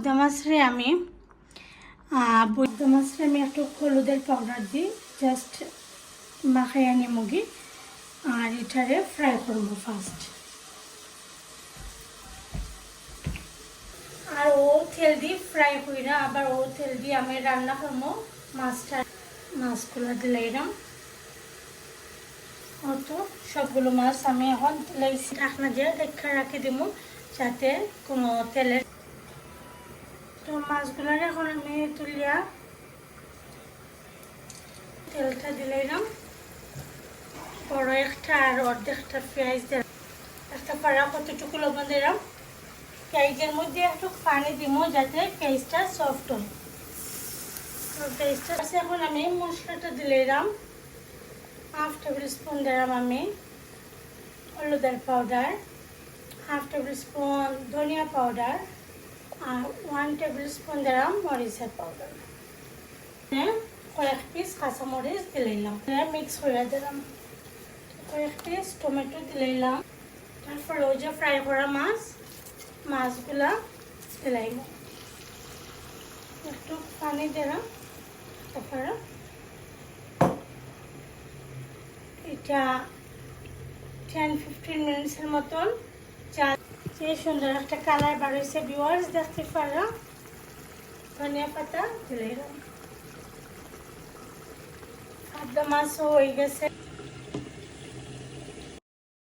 পাবদা আমি পাবদা আমি একটু হলুদের পাউডার দিই জাস্ট মাখাইয়া নিমুগি আর এটারে ফ্রাই করব ফার্স্ট আর ও তেল দিয়ে ফ্রাই কইরা আবার ও তেল দিয়ে আমি রান্না করব, মাছটা মাছগুলো দিলে এরম। অত সবগুলো মাছ আমি এখন লাইছি ঢাকনা দিয়ে দেখা রাখি দিব যাতে কোনো তেলের তো মাছগুলো এখন আমি তুলিয়া তেলটা দিলাম বড় একটা আর অর্ধেকটা পেঁয়াজ দিলাম। একটা পাড়া কতটুকু লবণ দিলাম। পেঁয়াজের মধ্যে একটু পানি দিব যাতে পেঁয়াজটা সফট হয়। তো পেঁয়াজটা এখন আমি মশলাটা দিলাম হাফ টেবিল স্পুন দিলাম আমি হলুদের পাউডার হাফ টেবিল স্পুন ধনিয়া পাউডার আর ওয়ান টেবিল স্পুন দিলাম মরিচের পাউডার কয়েক পিস কাঁচামরিচ দিলাম মিক্স করে দিলাম। কয়েক পিস টমেটো দিলাম তারপর ওই যে ফ্রাই করা মাছ, মাছগুলা দিলাম একটু পানি দিলাম। তারপরে এটা টেন ফিফটিন মিনিটসের মতন চা যে সুন্দর একটা কালার বার হয়েছে ভিওয়ার্স দেখতে পারা। ধনিয়া পাতা দিলাম খাদ্য মাছও হয়ে গেছে।